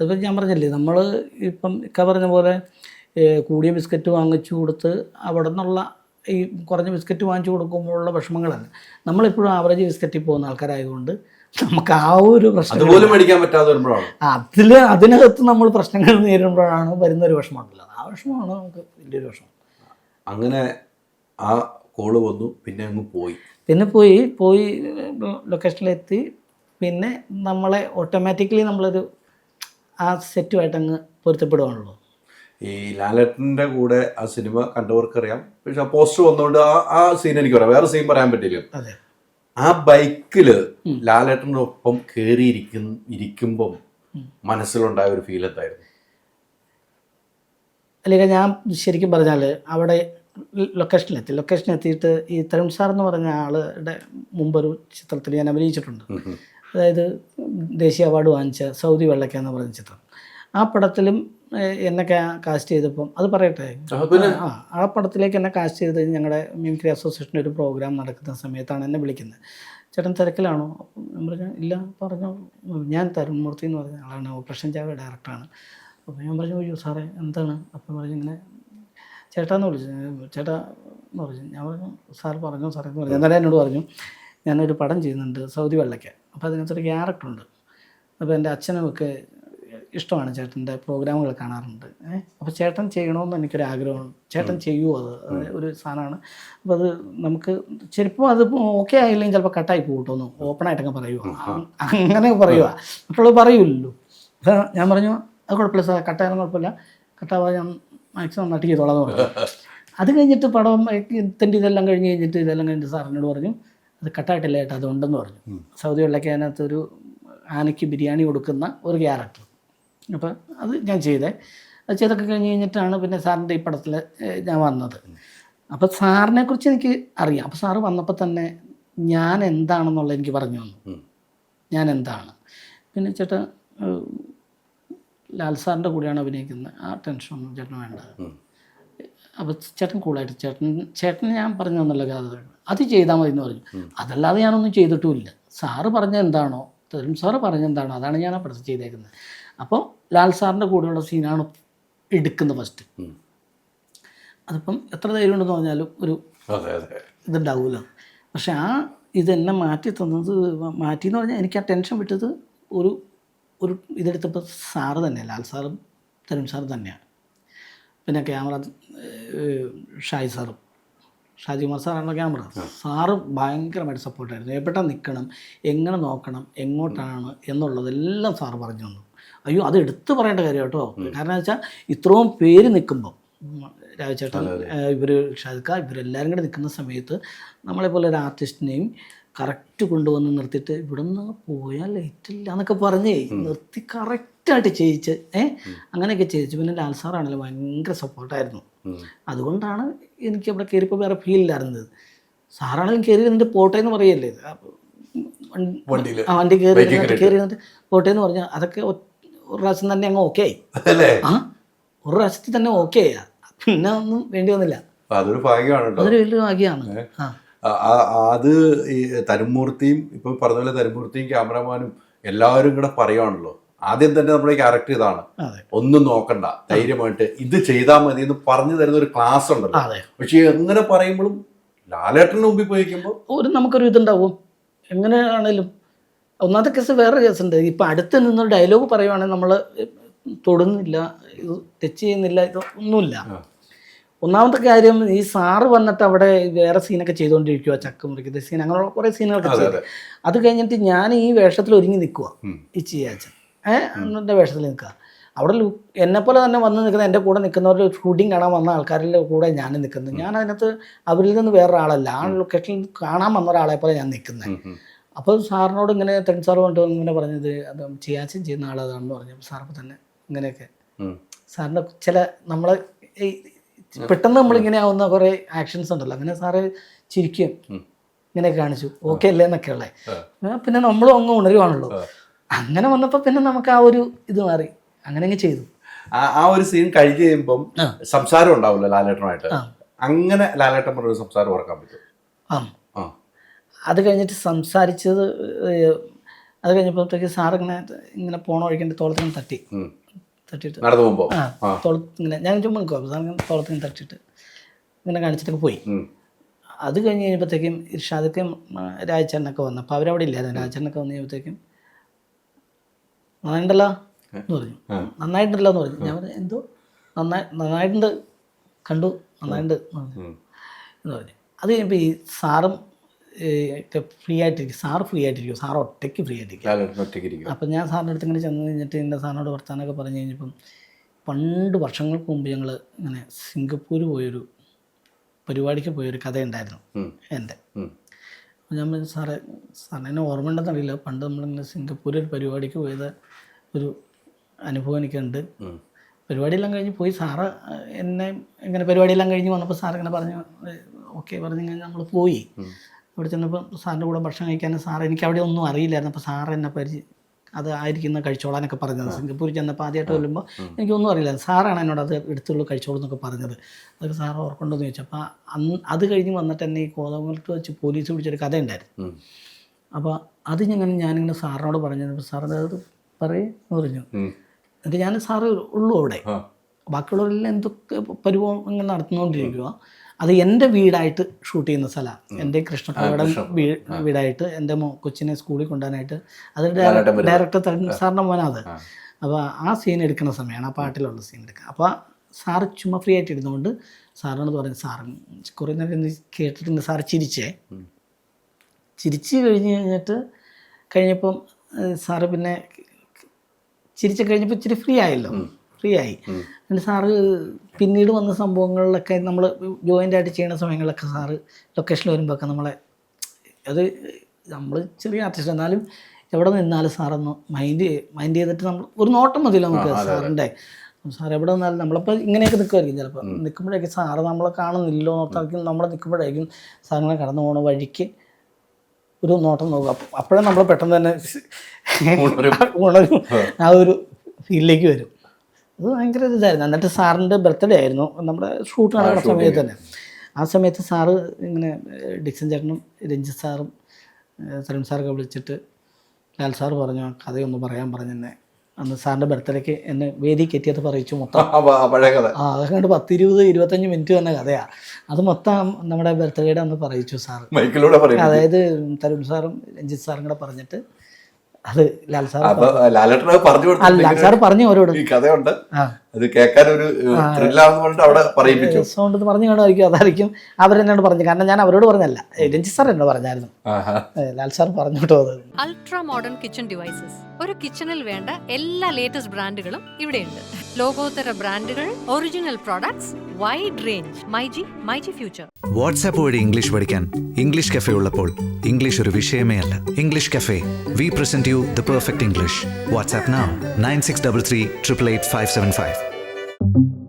അതിപ്പോൾ ഞാൻ പറഞ്ഞില്ലേ നമ്മൾ ഇപ്പം ഇക്ക പറഞ്ഞ പോലെ കൂടിയ ബിസ്ക്കറ്റ് വാങ്ങിച്ചു കൊടുത്ത് അവിടെ നിന്നുള്ള ഈ കുറഞ്ഞ ബിസ്ക്കറ്റ് വാങ്ങിച്ചു കൊടുക്കുമ്പോഴുള്ള വിഷമങ്ങളല്ല. നമ്മളെപ്പോഴും ആവറേജ് ബിസ്ക്കറ്റിൽ പോകുന്ന ആൾക്കാരായതുകൊണ്ട് നമുക്ക് ആ ഒരു പ്രശ്നം മേടിക്കാൻ പറ്റാതെ വരുമ്പോഴാണ്. അതിൽ അതിനകത്ത് നമ്മൾ പ്രശ്നങ്ങൾ നേരിടുമ്പോഴാണ് വരുന്ന ഒരു വിഷമമുണ്ടല്ലോ. ആ വിഷമമാണ് നമുക്ക് വലിയൊരു വിഷമം. അങ്ങനെ ആ കോൾ വന്നു പിന്നെ അങ്ങ് പോയി. പിന്നെ പോയി പോയി ലൊക്കേഷനിലെത്തി പിന്നെ നമ്മളെ ഓട്ടോമാറ്റിക്കലി നമ്മളൊരു ആ സെറ്റുമായിട്ട് അങ്ങ് പൊരുത്തപ്പെടുവാണല്ലോ. ഈ ലാലേട്ടന്റെ കൂടെ ആ സിനിമ കണ്ടവർക്കറിയാം. പക്ഷെ ആ പോസ്റ്റർ വന്നുകൊണ്ട് ആ ആ സീൻ എനിക്ക് പറയാം. വേറെ സീൻ പറയാൻ പറ്റില്ല. അതെ. ആ ബൈക്കിൽ ലാലേട്ടന്റെ ഒപ്പം കയറിയിരിക്കും ഇരിക്കുമ്പം മനസ്സിലുണ്ടായ ഒരു ഫീൽ എന്തായിരുന്നു? അല്ലെങ്കിൽ ഞാൻ ശരിക്കും പറഞ്ഞാൽ അവിടെ ലൊക്കേഷനിലെത്തി ലൊക്കേഷനിലെത്തിയിട്ട് ഈ തരുൺ സാർ എന്ന് പറഞ്ഞ ആളുടെ മുമ്പൊരു ചിത്രത്തിൽ ഞാൻ അഭിനയിച്ചിട്ടുണ്ട്. അതായത് ദേശീയ അവാർഡ് വാങ്ങിച്ച സൗദി വെള്ളക്ക എന്ന് പറയുന്ന ചിത്രം. ആ പടത്തിലും എന്നെ കാസ്റ്റ് ചെയ്തപ്പം അത് പറയട്ടെ? ആ, ആ പടത്തിലേക്ക് എന്നെ കാസ്റ്റ് ചെയ്ത് ഞങ്ങളുടെ മിമിക്രി അസോസിയേഷന്റെ ഒരു പ്രോഗ്രാം നടക്കുന്ന സമയത്താണ് എന്നെ വിളിക്കുന്നത്. ചേട്ടൻ തിരക്കിലാണോ? അപ്പം ഞാൻ പറഞ്ഞു ഇല്ല പറഞ്ഞു. ഞാൻ തരുൺ മൂർത്തി എന്ന് പറഞ്ഞ ആളാണ് ഓപ്പറേഷൻ ചാവ ഡയറക്ടറാണ് അപ്പോൾ ഞാൻ പറഞ്ഞു അയ്യോ സാറേ എന്താണ്? അപ്പം പറഞ്ഞു ഇങ്ങനെ ചേട്ടാന്ന് വിളിച്ചു ചേട്ടാ എന്ന് പറഞ്ഞു. ഞാൻ പറഞ്ഞു സാർ പറഞ്ഞു സാറേ എന്ന് പറഞ്ഞു. എന്നാലും എന്നോട് പറഞ്ഞു ഞാനൊരു പടം ചെയ്യുന്നുണ്ട് സൗദി വെള്ളയ്ക്ക്. അപ്പോൾ അതിനകത്തൊരു ക്യാരക്ടറുണ്ട്. അപ്പോൾ എന്റെ അച്ഛനുമൊക്കെ ഇഷ്ടമാണ് ചേട്ടന്റെ പ്രോഗ്രാമുകൾ കാണാറുണ്ട്. ഏഹ് അപ്പോൾ ചേട്ടൻ ചെയ്യണമെന്ന് എനിക്കൊരു ആഗ്രഹമാണ് ചേട്ടൻ ചെയ്യുമോ അത് ഒരു സാധനമാണ്. അപ്പോൾ അത് നമുക്ക് ചിലപ്പോൾ അത് ഓക്കെ ആയില്ലെങ്കിൽ ചിലപ്പോൾ കട്ടായി പോകട്ടോന്ന് ഓപ്പണായിട്ടൊക്കെ പറയുക അങ്ങനെ പറയുക മറ്റുള്ളവർ പറയൂല്ലോ അപ്പോൾ ഞാൻ പറഞ്ഞു അത് കുഴപ്പമില്ല സാർ കട്ടായാലും കുഴപ്പമില്ല. കട്ടാവാതെ ഞാൻ മാക്സിമം ചെയ്തോളാം എന്ന് പറഞ്ഞു. അത് കഴിഞ്ഞിട്ട് പടം തെന്റെ ഇതെല്ലാം കഴിഞ്ഞ് കഴിഞ്ഞിട്ട് ഇതെല്ലാം കഴിഞ്ഞിട്ട് സാറിനോട് പറഞ്ഞു അത് കട്ടായിട്ടില്ല ഏട്ടാ അതുണ്ടെന്ന് പറഞ്ഞു. സൗദി വെള്ളയ്ക്ക് അതിനകത്ത് ഒരു ആനയ്ക്ക് ബിരിയാണി കൊടുക്കുന്ന ഒരു ക്യാരക്ടർ. അപ്പോൾ അത് ഞാൻ ചെയ്തേ. അത് ചെയ്തൊക്കെ കഴിഞ്ഞ് കഴിഞ്ഞിട്ടാണ് പിന്നെ സാറിന്റെ ഈ പടത്തിൽ ഞാൻ വന്നത്. അപ്പോൾ സാറിനെ കുറിച്ച് എനിക്ക് അറിയാം. അപ്പോൾ സാറ് വന്നപ്പോൾ തന്നെ ഞാൻ എന്താണെന്നുള്ളത് എനിക്ക് പറഞ്ഞു തന്നു. ഞാൻ എന്താണ്? പിന്നെ ചേട്ടാ ലാൽ സാറിന്റെ കൂടെയാണ് അഭിനയിക്കുന്നത്. ആ ടെൻഷനൊന്നും ചേട്ടന് വേണ്ട. അപ്പോൾ ചേട്ടൻ കൂളായിട്ട് ചേട്ടൻ ചേട്ടൻ ഞാൻ പറഞ്ഞു തന്നല്ലോ കഥ അത് ചെയ്താൽ മതി എന്ന് പറഞ്ഞു അതല്ലാതെ ഞാനൊന്നും ചെയ്തിട്ടുമില്ല. സാറ് പറഞ്ഞ എന്താണോ തരും സാറ് പറഞ്ഞ എന്താണോ അതാണ് ഞാൻ ആ പ്രസ് ചെയ്തേക്കുന്നത്. അപ്പോൾ ലാൽ സാറിന്റെ കൂടെയുള്ള സീനാണ് എടുക്കുന്നത് ഫസ്റ്റ്. അതിപ്പം എത്ര ധൈര്യം ഉണ്ടെന്ന് പറഞ്ഞാലും ഒരു ഇതുണ്ടാവുമല്ലോ. പക്ഷെ ആ ഇതെന്നെ മാറ്റി തന്നത് മാറ്റി എന്ന് പറഞ്ഞാൽ എനിക്ക് ആ ടെൻഷൻ വിട്ടത് ഒരു ഒരു ഇതെടുത്തപ്പോൾ സാറ് തന്നെ ലാൽ സാറും തരുൺ സാറും തന്നെയാണ്. പിന്നെ ക്യാമറ ഷായി സാറും. ഷാജികുമാർ സാറാണല്ലോ ക്യാമറ. സാറ് ഭയങ്കരമായിട്ട് സപ്പോർട്ടായിരുന്നു എവിടെ നിൽക്കണം എങ്ങനെ നോക്കണം എങ്ങോട്ടാണ് എന്നുള്ളതെല്ലാം സാറ് പറഞ്ഞു തന്നു. അയ്യോ അത് എടുത്തു പറയേണ്ട കാര്യം കേട്ടോ. കാരണം വെച്ചാൽ ഇത്രയും പേര് നിൽക്കുമ്പോൾ രാജചേട്ടൻ ഇവർ ഷാദിക്ക ഇവരെല്ലാവരും കൂടെ നിൽക്കുന്ന സമയത്ത് നമ്മളെപ്പോലെ ഒരു ആർട്ടിസ്റ്റിനെയും കറക്റ്റ് കൊണ്ടുവന്ന് നിർത്തിയിട്ട് ഇവിടെ നിന്ന് പോയാൽ ലേറ്റ് ഇല്ല എന്നൊക്കെ പറഞ്ഞേ നിർത്തി കറക്റ്റായിട്ട് ചെയ്യിച്ച് ഏഹ് അങ്ങനെയൊക്കെ ചെയ്യിച്ചു. പിന്നെ ലാൽ സാറാണെങ്കിലും ഭയങ്കര സപ്പോർട്ടായിരുന്നു. അതുകൊണ്ടാണ് എനിക്ക് അവിടെ കയറിയപ്പോൾ വേറെ ഫീൽ ഇല്ലായിരുന്നത്. സാറാണെങ്കിലും കയറി എന്നിട്ട് പോട്ടെ എന്ന് പറയല്ലേ? ആ, വണ്ടി- കയറി കയറി എന്നിട്ട് പോട്ടെ എന്ന് പറഞ്ഞാൽ അതൊക്കെ ഒരു പ്രാവശ്യം തന്നെ അങ്ങ് ഓക്കെ ആയി. ആ ഒരു പ്രാവശ്യത്തിൽ തന്നെ ഓക്കെ ആയി. പിന്നെ ഒന്നും വേണ്ടി വന്നില്ല. അതൊരു ഭാഗ്യമാണ് അതൊരു വലിയ ഭാഗ്യമാണ്. അത് ഈ തരുമൂർത്തിയും ഇപ്പൊ പറഞ്ഞ പോലെ തരുമൂർത്തിയും ക്യാമറമാനും എല്ലാവരും കൂടെ പറയുവാണല്ലോ. ആദ്യം തന്നെ നമ്മുടെ ക്യാരക്ടർ ഇതാണ്. ഒന്നും നോക്കണ്ട. ധൈര്യമായിട്ട് ഇത് ചെയ്താൽ മതി എന്ന് പറഞ്ഞു തരുന്ന ഒരു ക്ലാസ് ഉണ്ടല്ലോ. പക്ഷെ എങ്ങനെ പറയുമ്പോഴും ലാലേട്ടന് മുമ്പിൽ പോയിക്കുമ്പോൾ ഒരു നമുക്കൊരു ഇതുണ്ടാവും എങ്ങനെയാണേലും ഒന്നാമത്തെ കേസ് വേറെ കേസുണ്ട് ഇപ്പം അടുത്ത് നിന്നൊരു ഡയലോഗ് പറയുവാണെങ്കിൽ നമ്മൾ തൊടുന്നില്ല ഇത് ടച്ച് ചെയ്യുന്നില്ല ഇത് ഒന്നുമില്ല ഒന്നാമത്തെ കാര്യം ഈ സാറ് വന്നിട്ട് അവിടെ വേറെ സീനൊക്കെ ചെയ്തുകൊണ്ടിരിക്കുക ചക്ക മുറിക്കുന്ന സീൻ അങ്ങനെയുള്ള കുറേ സീനുകളൊക്കെ ചെയ്ത്. അത്. കഴിഞ്ഞിട്ട് ഞാൻ ഈ വേഷത്തിൽ ഒരുങ്ങി നിൽക്കുക ഈ ചെയ്യാച്ചൻ ഏഹ് വേഷത്തിൽ നിൽക്കുക. അവിടെ എന്നെ പോലെ തന്നെ വന്ന് നിൽക്കുന്ന എന്റെ കൂടെ നിൽക്കുന്നവരുടെ ഷൂട്ടിംഗ് കാണാൻ വന്ന ആൾക്കാരുടെ കൂടെ ഞാൻ നിൽക്കുന്നത്. ഞാൻ അതിനകത്ത് അവരിൽ നിന്ന് വേറൊരാളല്ല. ആ ലൊക്കേഷനിൽ കാണാൻ വന്ന ഒരാളെ പോലെ ഞാൻ നിൽക്കുന്നത് അപ്പോൾ സാറിനോട് ഇങ്ങനെ തെൻ സാർ കൊണ്ട് ഇങ്ങനെ പറഞ്ഞത് അത് ചെയ്യാച്ചും ചെയ്യുന്ന ആളതാണെന്ന് പറഞ്ഞു. അപ്പോൾ സാറപ്പോൾ തന്നെ ഇങ്ങനെയൊക്കെ. സാറിന്റെ ചില നമ്മളെ പെട്ടെന്ന് നമ്മളിങ്ങനെ ആവുന്ന കുറേ ആക്ഷൻസ് ഉണ്ടല്ലോ. അങ്ങനെ സാറ് ചിരിക്കും. ഇങ്ങനെ ഇങ്ങനെയൊക്കെ കാണിച്ചു. ഓക്കെ അല്ലേ എന്നൊക്കെ ഉള്ളത് പിന്നെ നമ്മളും അങ്ങ് ഉണരുവാണല്ലോ. അങ്ങനെ വന്നപ്പോൾ പിന്നെ നമുക്ക് ആ ഒരു ഇത് മാറി. അങ്ങനെ അങ്ങ് ചെയ്തു. ആ ഒരു സീൻ കഴിഞ്ഞ് കഴിയുമ്പം സംസാരം ഉണ്ടാവില്ല ലാലേട്ടനുമായിട്ട്. അങ്ങനെ ലാലേട്ടൻ പറഞ്ഞ ഒരു സംസാരം ഓർക്കാൻ പറ്റും. ആ. അത് കഴിഞ്ഞിട്ട് സംസാരിച്ചത് അത് കഴിഞ്ഞപ്പോഴത്തേക്ക് സാർ ഇങ്ങനെ ഇങ്ങനെ പോണ വഴിക്കേണ്ട തോളത്തിന് തട്ടി. തട്ടിട്ട് തട്ടിയിട്ട്. നടന്നു പോകുമ്പോ? ആ തോളത്ത് ഇങ്ങനെ ഞാൻ ചുമ്മാ നിൽക്കും സാർ ഇങ്ങനെ തോളത്തിന് തട്ടിയിട്ട് ഇങ്ങനെ കാണിച്ചിട്ടൊക്കെ പോയി. അത് കഴിഞ്ഞ് കഴിഞ്ഞപ്പോഴത്തേക്കും ഇർഷാദക്കും രാജചേട്ടനൊക്കെ വന്നു. അപ്പോൾ അവരവിടെ ഇല്ലായിരുന്നു. രാജചേട്ടനൊക്കെ വന്നു കഴിയുമ്പോഴത്തേക്കും നന്നായിട്ടുണ്ടല്ലോ എന്ന് പറഞ്ഞു. നന്നായിട്ടുണ്ടല്ലോ എന്ന് പറഞ്ഞു. ഞാൻ പറഞ്ഞു എന്തോ? നന്നായി നന്നായിട്ടുണ്ട്. കണ്ടു. നന്നായിട്ടുണ്ട് എന്ന് പറഞ്ഞു. അത് കഴിഞ്ഞപ്പോൾ ഈ സാറും ഒക്കെ ഫ്രീ ആയിട്ടിരിക്കും. സാറ് ഫ്രീ ആയിട്ടിരിക്കും. സാർ ഒറ്റയ്ക്ക് ഫ്രീ ആയിട്ടിരിക്കും. അപ്പം ഞാൻ സാറിന്റെ അടുത്ത് ഇങ്ങനെ ചെന്ന് കഴിഞ്ഞിട്ട് എന്റെ സാറിനോട് വർത്താനൊക്കെ പറഞ്ഞു കഴിഞ്ഞപ്പം പണ്ട് വർഷങ്ങൾക്ക് മുമ്പ് ഞങ്ങൾ ഇങ്ങനെ സിംഗപ്പൂർ പോയൊരു പരിപാടിക്ക് പോയൊരു കഥയുണ്ടായിരുന്നു ഉണ്ടായിരുന്നു എന്റെ. ഞാൻ പറഞ്ഞു സാറേ സാറിന് ഓർമ്മ ഉണ്ടെന്നറിയില്ല പണ്ട് നമ്മളിങ്ങനെ സിംഗപ്പൂരിൽ ഒരു പരിപാടിക്ക് പോയത് ഒരു അനുഭവം എനിക്കുണ്ട്. പരിപാടിയെല്ലാം കഴിഞ്ഞ് പോയി. സാറ് എന്നെ ഇങ്ങനെ പരിപാടിയെല്ലാം കഴിഞ്ഞ് വന്നപ്പോൾ സാർ ഇങ്ങനെ പറഞ്ഞു ഓക്കെ പറഞ്ഞു കഴിഞ്ഞാൽ നമ്മൾ പോയി. അവിടെ ചെന്നപ്പോൾ സാറിന്റെ കൂടെ ഭക്ഷണം കഴിക്കാൻ സാർ എനിക്ക് അവിടെ ഒന്നും അറിയില്ലായിരുന്നു. അപ്പോൾ സാർ എന്നെ പരിചയം അത് ആയിരിക്കുന്ന കഴിച്ചോളാനൊക്കെ പറഞ്ഞത്. സിംഗപ്പൂരിൽ ചെന്നപ്പോൾ ആദ്യമായിട്ട് വരുമ്പോൾ എനിക്കൊന്നും അറിയില്ല. സാറാണ് എന്നോട് അത് എടുത്തുള്ളൂ കഴിച്ചോളൂ എന്നൊക്കെ പറഞ്ഞത്. അതൊക്കെ സാർ ഓർക്കുന്നുണ്ടെന്ന് ചോദിച്ചു അപ്പോൾ അന്ന് അത് കഴിഞ്ഞ് വന്നിട്ട് എന്നെ ഈ കോതമംഗലത്ത് വെച്ച് പോലീസ് പിടിച്ചൊരു കഥ ഉണ്ടായിരുന്നു അപ്പോൾ അത് ഞാൻ ഞാനിങ്ങനെ സാറിനോട് പറഞ്ഞു സാർ അത് പറയേ എന്ന് പറഞ്ഞു. എന്നിട്ട് ഞാൻ സാറ് ഉള്ളൂ അവിടെ. ബാക്കിയുള്ളവരെല്ലാം എന്തൊക്കെ പരിഭവം ഇങ്ങനെ നടത്തുന്നുകൊണ്ടിരിക്കുക അത് എന്റെ വീടായിട്ട് ഷൂട്ട് ചെയ്യുന്ന സ്ഥലമാണ്. എന്റെ കൃഷ്ണപ്രയുടെ വീടായിട്ട് എന്റെ കൊച്ചിനെ സ്കൂളിൽ കൊണ്ടുപോകാനായിട്ട് അത്. ഡയറക്ടർ സാറിന്റെ മോനാത്. അത് അപ്പോൾ ആ സീൻ എടുക്കുന്ന സമയമാണ് ആ പാട്ടിലുള്ള സീൻ എടുക്കുക. അപ്പോൾ സാറ് ചുമ്മാ ഫ്രീ ആയിട്ട് ഇരുന്നുകൊണ്ട് സാറിനോട് പറഞ്ഞു സാറ് കുറേ നേരം കേട്ടിട്ടുണ്ട് സാറ് ചിരിച്ചേ. ചിരിച്ച് കഴിഞ്ഞ് കഴിഞ്ഞിട്ട് കഴിഞ്ഞപ്പം സാറ് പിന്നെ ചിരിച്ച് കഴിഞ്ഞപ്പോൾ ഇച്ചിരി ഫ്രീ ആയല്ലോ. ഫ്രീ ആയി എന്നിട്ട് സാറ് പിന്നീട് വന്ന സംഭവങ്ങളിലൊക്കെ നമ്മൾ ജോയിന്റ് ആയിട്ട് ചെയ്യുന്ന സമയങ്ങളിലൊക്കെ സാറ് ലൊക്കേഷനിൽ വരുമ്പോഴൊക്കെ നമ്മളെ അത് നമ്മൾ ചെറിയ ആർട്ടിസ്റ്റ് എന്നാലും എവിടെ നിന്നാലും സാറൊന്ന് മൈൻഡ് മൈൻഡ് ചെയ്തിട്ട് നമ്മൾ ഒരു നോട്ടം മതിയല്ലോ നമുക്ക് സാറിന്റെ. സാർ എവിടെ നിന്നാലും നമ്മളിപ്പോൾ ഇങ്ങനെയൊക്കെ നിൽക്കുമായിരിക്കും ചിലപ്പോൾ നിൽക്കുമ്പോഴേക്കും സാറ് നമ്മളെ കാണുന്നില്ലോ നോർത്തായിരിക്കും നമ്മളെ നിൽക്കുമ്പോഴേക്കും സാറിനെ കടന്നു പോകുന്ന വഴിക്ക് ഒരു നോട്ടം നോക്കുക. അപ്പ- അപ്പോഴേ നമ്മൾ പെട്ടെന്ന് തന്നെ. ഉണരും. ആ ഒരു ഫീലിലേക്ക് വരും. അത് ഭയങ്കര ഇതായിരുന്നു. എന്നിട്ട് സാറിന്റെ ബർത്ത്ഡേ ആയിരുന്നു. നമ്മുടെ ഷൂട്ട് നടക്കുന്ന സമയത്ത് തന്നെ. ആ സമയത്ത് സാറ് ഇങ്ങനെ ഡിക്സൺ ചേട്ടനും രഞ്ജിത്ത് സാറും തരുൺ സാറൊക്കെ വിളിച്ചിട്ട് ലാൽ സാറ് പറഞ്ഞു "ആ കഥയൊന്ന് പറയാൻ പറഞ്ഞു എന്നെ അന്ന് സാറിന്റെ ബർത്ത്ഡേക്ക് എന്നെ വേദി കെറ്റിയത് പറയിച്ചു മൊത്തം. ആ, അതൊക്കെ പത്ത് ഇരുപത് ഇരുപത്തഞ്ച് മിനിറ്റ് തന്നെ കഥയാണ് അത് മൊത്തം നമ്മുടെ ബർത്ത്ഡേയുടെ അന്ന് പറയിച്ചു പറയും. അതായത് തരുൺ സാറും രഞ്ജിത്ത് സാറും കൂടെ പറഞ്ഞിട്ട് അത് ലാൽ സാർ അപ്പൊ ലാലേട്ടൻ പറഞ്ഞു കൊടുത്തു ലാൽ സാർ പറഞ്ഞു അവരോട് ഈ കഥയുണ്ട്. ആ. അത് കേൾക്കാൻ ഒരു ത്രില്ലാന്ന് പറഞ്ഞിട്ട് അവിടെ പറയിപ്പിച്ചു. സൗണ്ട് പറഞ്ഞു കാണുമായിരിക്കും. അതായിരിക്കും അവരെന്നോട് പറഞ്ഞു കാരണം ഞാൻ അവരോട് പറഞ്ഞല്ല രഞ്ജിത് സാർ എന്നോട് പറഞ്ഞായിരുന്നു. ആഹാ. ലാൽ സാർ പറഞ്ഞു കേട്ടോ അത്. അൾട്രാ മോഡേൺ കിച്ചൺ ഡിവൈസസ് ഒരു കിച്ചണിൽ വേണ്ട എല്ലാ ലേറ്റസ്റ്റ് ബ്രാൻഡുകളും ഇവിടെയുണ്ട്. ലോകോത്തര ബ്രാൻഡുകൾ original products wide range myG myG future WhatsApp വഴി ഇംഗ്ലീഷ് പഠിക്കാൻ ഇംഗ്ലീഷ് കഫേ ഉള്ളപ്പോൾ ഇംഗ്ലീഷ് ഒരു വിഷയമേ അല്ല. English cafe we present you the perfect English WhatsApp nine six double three triple eight five seven five thank you